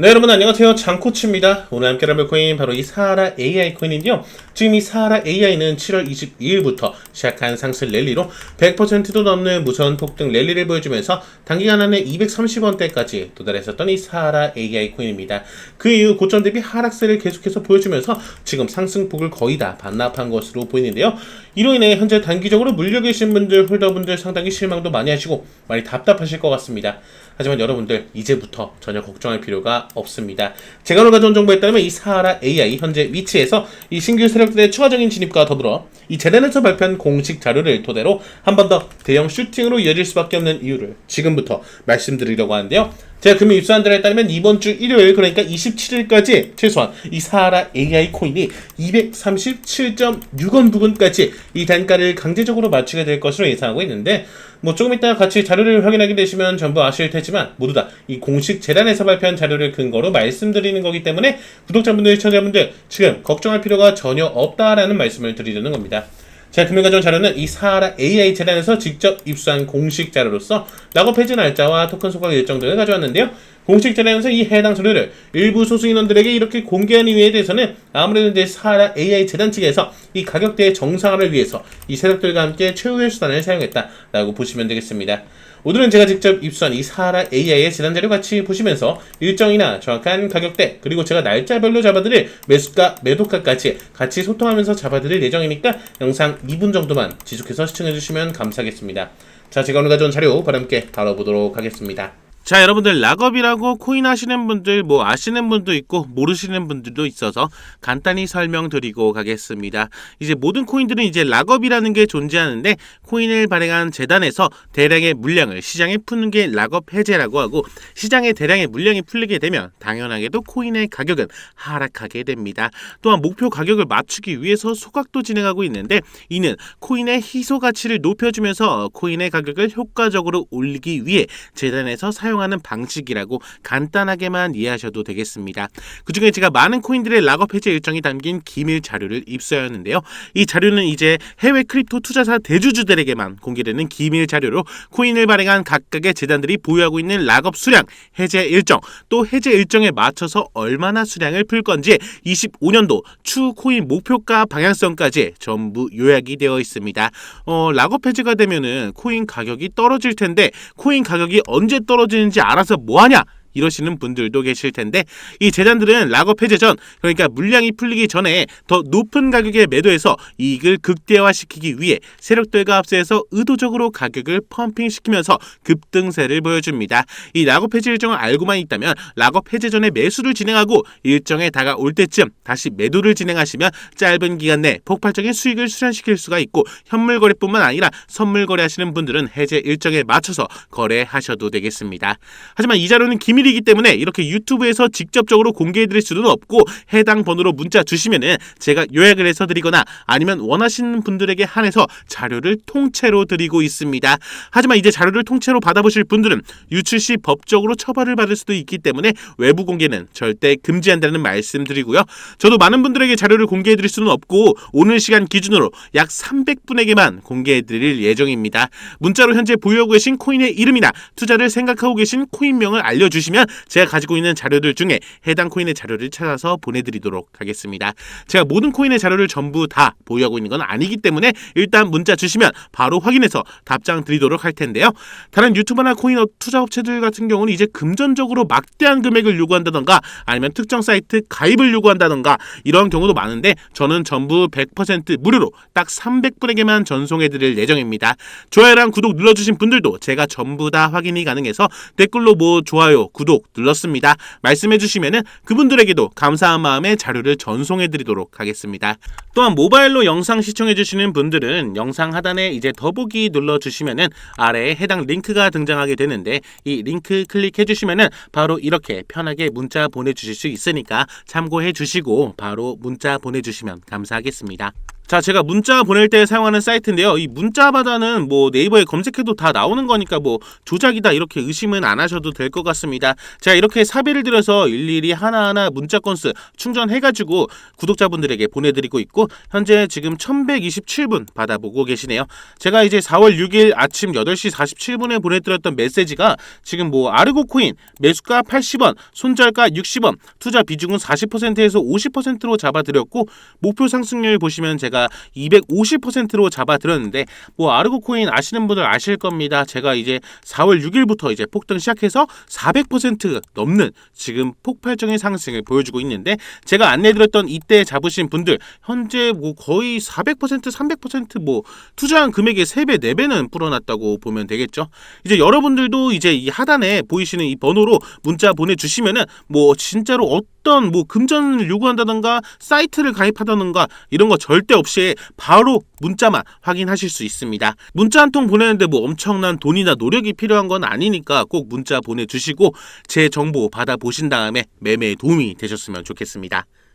네 여러분 안녕하세요. 장코치입니다. 오늘 함께 해볼 코인 바로 이 사하라 AI 코인인데요. 지금 이 사하라 AI는 7월 22일부터 시작한 상승 랠리로 100%도 넘는 무선 폭등 랠리를 보여주면서 단기간 안에 230원대까지 도달했었던 이 사하라 AI 코인입니다. 그 이후 고점 대비 하락세를 계속해서 보여주면서 지금 상승폭을 거의 다 반납한 것으로 보이는데요 이로 인해 현재 단기적으로 물려 계신 분들 홀더분들 상당히 실망도 많이 하시고 많이 답답하실 것 같습니다 하지만 여러분들 이제부터 전혀 걱정할 필요가 없습니다. 제가 오늘 가져온 정보에 따르면 이 사하라 AI 현재 위치에서 이 신규 세력들의 추가적인 진입과 더불어 이 재단에서 발표한 공식 자료를 토대로 한 번 더 대형 슈팅으로 이어질 수밖에 없는 이유를 지금부터 말씀드리려고 하는데요. 제가 금일 입수한 자료에 따르면 이번 주 일요일 그러니까 27일까지 최소한 이 사하라 AI 코인이 237.6원 부근까지 이 단가를 강제적으로 맞추게 될 것으로 예상하고 있는데 뭐 조금 이따 같이 자료를 확인하게 되시면 전부 아실 테지만 모두 다 이 공식 재단에서 발표한 자료를 근거로 말씀드리는 거기 때문에 구독자분들, 시청자분들 지금 걱정할 필요가 전혀 없다라는 말씀을 드리려는 겁니다. 금일 가져온 자료는 이 사하라 AI 재단에서 직접 입수한 공식 자료로서 락업 해지 날짜와 토큰 소각 일정 등을 가져왔는데요. 공식 재단에서 이 해당 자료를 일부 소수 인원들에게 이렇게 공개한 이유에 대해서는 아무래도 이제 사하라 AI 재단 측에서 이 가격대의 정상화를 위해서 이 세력들과 함께 최후의 수단을 사용했다라고 보시면 되겠습니다. 오늘은 제가 직접 입수한 이 사하라 AI의 재단 자료 같이 보시면서 일정이나 정확한 가격대 그리고 제가 날짜별로 잡아드릴 매수가 매도가까지 같이 소통하면서 잡아드릴 예정이니까 영상 2분 정도만 지속해서 시청해주시면 감사하겠습니다. 자, 제가 오늘 가져온 자료 바로 함께 다뤄보도록 하겠습니다. 자, 여러분들 락업이라고 코인 하시는 분들 뭐 아시는 분도 있고 모르시는 분들도 있어서 간단히 설명드리고 가겠습니다. 이제 모든 코인들은 이제 락업이라는 게 존재하는데 코인을 발행한 재단에서 대량의 물량을 시장에 푸는 게 락업 해제라고 하고 시장에 대량의 물량이 풀리게 되면 당연하게도 코인의 가격은 하락하게 됩니다. 또한 목표 가격을 맞추기 위해서 소각도 진행하고 있는데 이는 코인의 희소 가치를 높여주면서 코인의 가격을 효과적으로 올리기 위해 재단에서 사용 하는 방식이라고 간단하게만 이해하셔도 되겠습니다. 그 중에 제가 많은 코인들의 락업 해제 일정이 담긴 기밀 자료를 입수하였는데요. 이 자료는 이제 해외 크립토 투자사 대주주들에게만 공개되는 기밀 자료로 코인을 발행한 각각의 재단들이 보유하고 있는 락업 수량, 해제 일정, 또 해제 일정에 맞춰서 얼마나 수량을 풀 건지 25년도 추 코인 목표가 방향성까지 전부 요약이 되어 있습니다. 어, 락업 해제가 되면은 코인 가격이 떨어질 텐데 코인 가격이 언제 떨어지 는지 알아서 뭐 하냐? 이러시는 분들도 계실 텐데 이 재단들은 락업 해제 전 그러니까 물량이 풀리기 전에 더 높은 가격에 매도해서 이익을 극대화시키기 위해 세력들과 합세해서 의도적으로 가격을 펌핑시키면서 급등세를 보여줍니다. 이 락업 해제 일정을 알고만 있다면 락업 해제 전에 매수를 진행하고 일정에 다가올 때쯤 다시 매도를 진행하시면 짧은 기간 내 폭발적인 수익을 수련시킬 수가 있고 현물 거래뿐만 아니라 선물 거래하시는 분들은 해제 일정에 맞춰서 거래하셔도 되겠습니다. 하지만 이 자료는 기밀이 기 때문에 이렇게 유튜브에서 직접적으로 공개해드릴 수는 없고 해당 번호로 문자 주시면은 제가 요약을 해서 드리거나 아니면 원하시는 분들에게 한해서 자료를 통째로 드리고 있습니다. 하지만 이제 자료를 통째로 받아보실 분들은 유출 시 법적으로 처벌을 받을 수도 있기 때문에 외부 공개는 절대 금지한다는 말씀드리고요. 저도 많은 분들에게 자료를 공개해드릴 수는 없고 오늘 시간 기준으로 약 300분에게만 공개해드릴 예정입니다. 문자로 현재 보유하고 계신 코인의 이름이나 투자를 생각하고 계신 코인명을 알려주시 면 제가 가지고 있는 자료들 중에 해당 코인의 자료를 찾아서 보내드리도록 하겠습니다. 제가 모든 코인의 자료를 전부 다 보유하고 있는 건 아니기 때문에 일단 문자 주시면 바로 확인해서 답장 드리도록 할 텐데요. 다른 유튜버나 코인 투자 업체들 같은 경우는 이제 금전적으로 막대한 금액을 요구한다던가 아니면 특정 사이트 가입을 요구한다던가 이런 경우도 많은데 저는 전부 100% 무료로 딱 300분에게만 전송해드릴 예정입니다. 좋아요랑 구독 눌러주신 분들도 제가 전부 다 확인이 가능해서 댓글로 뭐 좋아요, 구독 눌렀습니다. 말씀해 주시면은 그분들에게도 감사한 마음에 자료를 전송해 드리도록 하겠습니다. 또한 모바일로 영상 시청해 주시는 분들은 영상 하단에 이제 더보기 눌러 주시면은 아래에 해당 링크가 등장하게 되는데 이 링크 클릭해 주시면은 바로 이렇게 편하게 문자 보내 주실 수 있으니까 참고해 주시고 바로 문자 보내 주시면 감사하겠습니다. 자, 제가 문자 보낼 때 사용하는 사이트인데요. 이 문자 바다는 뭐 네이버에 검색해도 다 나오는 거니까 뭐 조작이다 이렇게 의심은 안 하셔도 될 것 같습니다. 제가 이렇게 사비를 들여서 일일이 하나하나 문자 건수 충전해가지고 구독자분들에게 보내드리고 있고 현재 지금 1127분 받아보고 계시네요. 제가 이제 4월 6일 아침 8시 47분에 보내드렸던 메시지가 지금 뭐 아르고 코인 매수가 80원, 손절가 60원, 투자 비중은 40%에서 50%로 잡아드렸고 목표 상승률 보시면 제가 250%로 잡아드렸는데 뭐 아르고 코인 아시는 분들 아실 겁니다. 제가 이제 4월 6일부터 이제 폭등 시작해서 400% 넘는 지금 폭발적인 상승을 보여주고 있는데 제가 안내드렸던 이때 잡으신 분들 현재 뭐 거의 400% 300%뭐 투자한 금액의 3배 4배는 불어났다고 보면 되겠죠. 이제 여러분들도 이제 이 하단에 보이시는 이 번호로 문자 보내주시면은 뭐 진짜로 어떤 뭐 금전을 요구한다던가 사이트를 가입하다던가 이런 거 절대 없이 바로 문자만 확인하실 수 있습니다. 문자 한 통 보내는데 뭐 엄청난 돈이나 노력이 필요한 건 아니니까 꼭 문자 보내주시고 제 정보 받아보신 다음에 매매에 도움이 되셨으면 좋겠습니다.